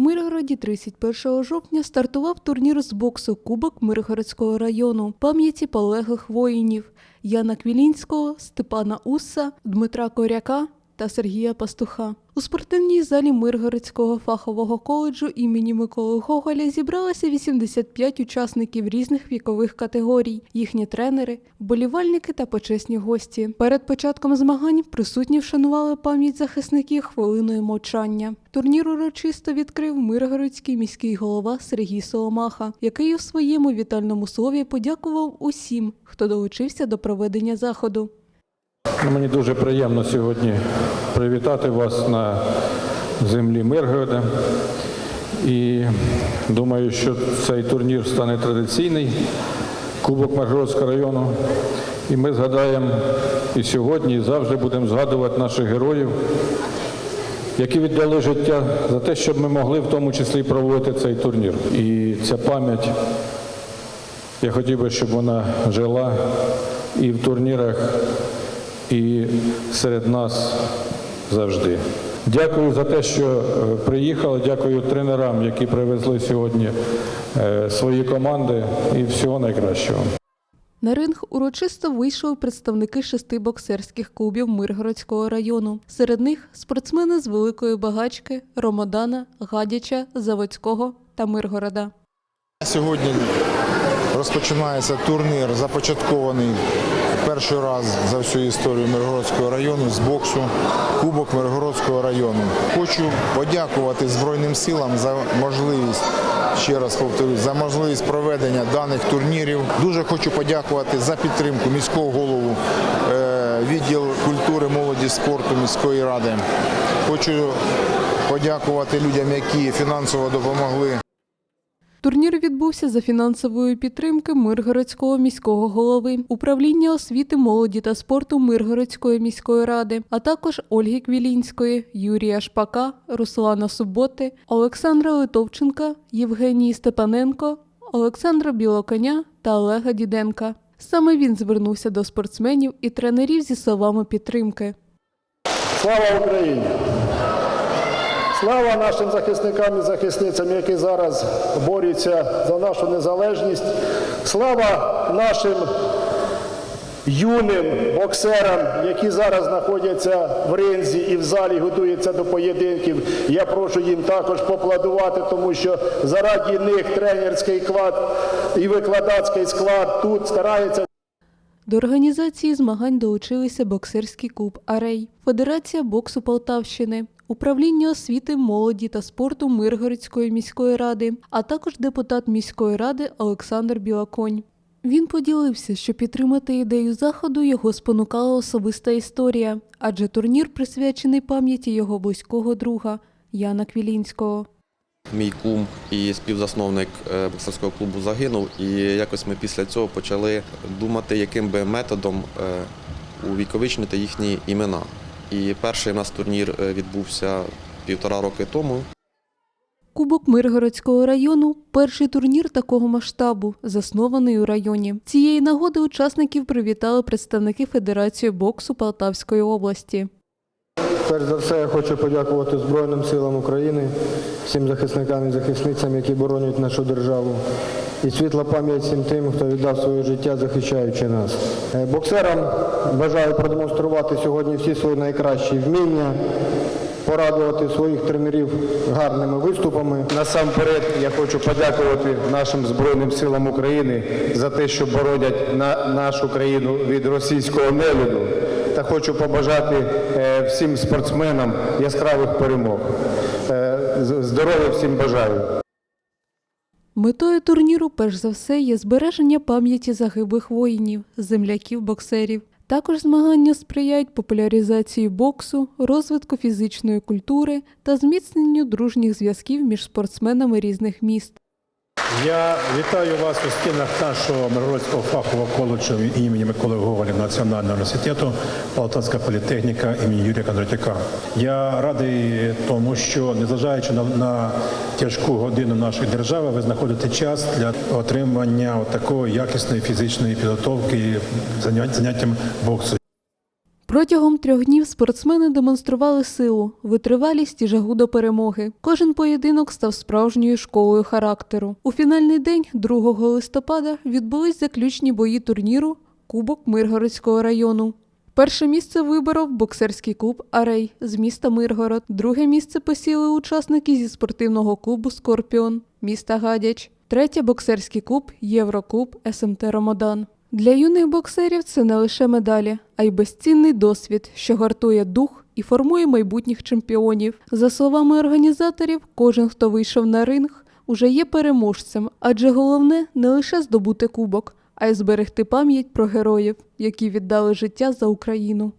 У Миргороді 31 жовтня стартував турнір з боксу Кубок Миргородського району пам'яті полеглих воїнів Яна Квілінського, Степана Усса, Дмитра Коряка та Сергія Пастуха. У спортивній залі Миргородського фахового коледжу імені Миколи Гоголя зібралося 85 учасників різних вікових категорій, їхні тренери, вболівальники та почесні гості. Перед початком змагань присутні вшанували пам'ять захисників хвилиною мовчання. Турнір урочисто відкрив Миргородський міський голова Сергій Соломаха, який у своєму вітальному слові подякував усім, хто долучився до проведення заходу. Ну, Мені дуже приємно сьогодні привітати вас на землі Миргорода. І думаю, що цей турнір стане традиційний Кубок Миргородського району. І ми згадаємо і сьогодні, і завжди будемо згадувати наших героїв, які віддали життя за те, щоб ми могли в тому числі проводити цей турнір. І ця пам'ять, я хотів би, щоб вона жила і в турнірах і серед нас завжди. Дякую за те, що е, приїхали. Дякую тренерам, які привезли сьогодні е, свої команди. І всього найкращого. На ринг урочисто вийшли представники шести боксерських клубів Миргородського району. Серед них спортсмени з Великої Багачки, Ромодана, Гадяча, Заводського та Миргорода. Сьогодні розпочинається турнір, започаткований перший раз за всю історію Миргородського району з боксу Кубок Миргородського району. Хочу подякувати Збройним силам за можливість. Ще раз повторюсь, за можливість проведення даних турнірів. Дуже хочу подякувати за підтримку міського голову, е, відділ культури, молоді, спорту міської ради. Хочу подякувати людям, які фінансово допомогли Турнір відбувся за фінансової підтримки Миргородського міського голови, управління освіти, молоді та спорту Миргородської міської ради, а також Ольги Квілінської, Юрія Шпака, Руслана Суботи, Олександра Литовченка, Євгенії Степаненко, Олександра Білоконя та Олега Діденка. Саме він звернувся до спортсменів і тренерів зі словами підтримки. Слава Україні! Слава нашим захисникам і захисницям, які зараз борються за нашу незалежність. Слава нашим юним боксерам, які зараз знаходяться в ринзі і в залі готуються до поєдинків. Я прошу їм також поплодувати, тому що заради них тренерський склад і викладацький склад тут старається До організації змагань долучилися боксерський клуб Арей, Федерація боксу Полтавщини, управління освіти, молоді та спорту Миргородської міської ради, а також депутат міської ради Олександр Білоконь. Він поділився, що підтримати ідею заходу його спонукала особиста історія, адже турнір присвячений пам'яті його близького друга Яна Квілінського. Мій кум і співзасновник е, боксерського клубу загинув, і якось ми після цього почали думати, яким би методом е, увіковичнити їхні імена. І перший у нас турнір е, відбувся півтора роки тому. Кубок Миргородського району перший турнір такого масштабу, заснований у районі. Цієї нагоди учасників привітали представники Федерації боксу Полтавської області. Перш за все, я хочу подякувати Збройним силам України, всім захисникам і захисницям, які боронять нашу державу. І світла пам'ять всім тим, хто віддав своє життя, захищаючи нас. Е, Боксерам бажаю продемонструвати сьогодні всі свої найкращі вміння, порадувати своїх тренерів гарними виступами. Насамперед я хочу подякувати нашим Збройним силам України за те, що боронять на нашу країну від російського нелюду. Та хочу побажати е, всім спортсменам яскравих перемог. Е, Здоров'я всім бажаю. Метою турніру, перш за все, є збереження пам'яті загиблих воїнів, земляків боксерів. Також змагання сприяють популяризації боксу, розвитку фізичної культури та зміцненню дружніх зв'язків між спортсменами різних міст. Я вітаю вас у стінах нашого Миргородського фахового коледжу імені Миколи Гоголя Національного університету Полтавська політехніка імені Юрія Кондратюка. Я радий тому, що незважаючи на, на тяжку годину нашої держави, ви знаходите час для отримання такої якісної фізичної підготовки заняттям боксу. Протягом трьох днів спортсмени демонстрували силу, витривалість і жагу до перемоги. Кожен поєдинок став справжньою школою характеру. У фінальний день, 2 листопада, відбулись заключні бої турніру Кубок Миргородського району. Перше місце виборов боксерський клуб Арей з міста Миргород. Друге місце посіли учасники зі спортивного клубу Скорпіон міста Гадяч. Третє боксерський клуб Євроклуб СМТ Ромодан. Для юних боксерів це не лише медалі, а й безцінний досвід, що гартує дух і формує майбутніх чемпіонів. За словами організаторів, кожен, хто вийшов на ринг, уже є переможцем, адже головне не лише здобути кубок, а й зберегти пам'ять про героїв, які віддали життя за Україну.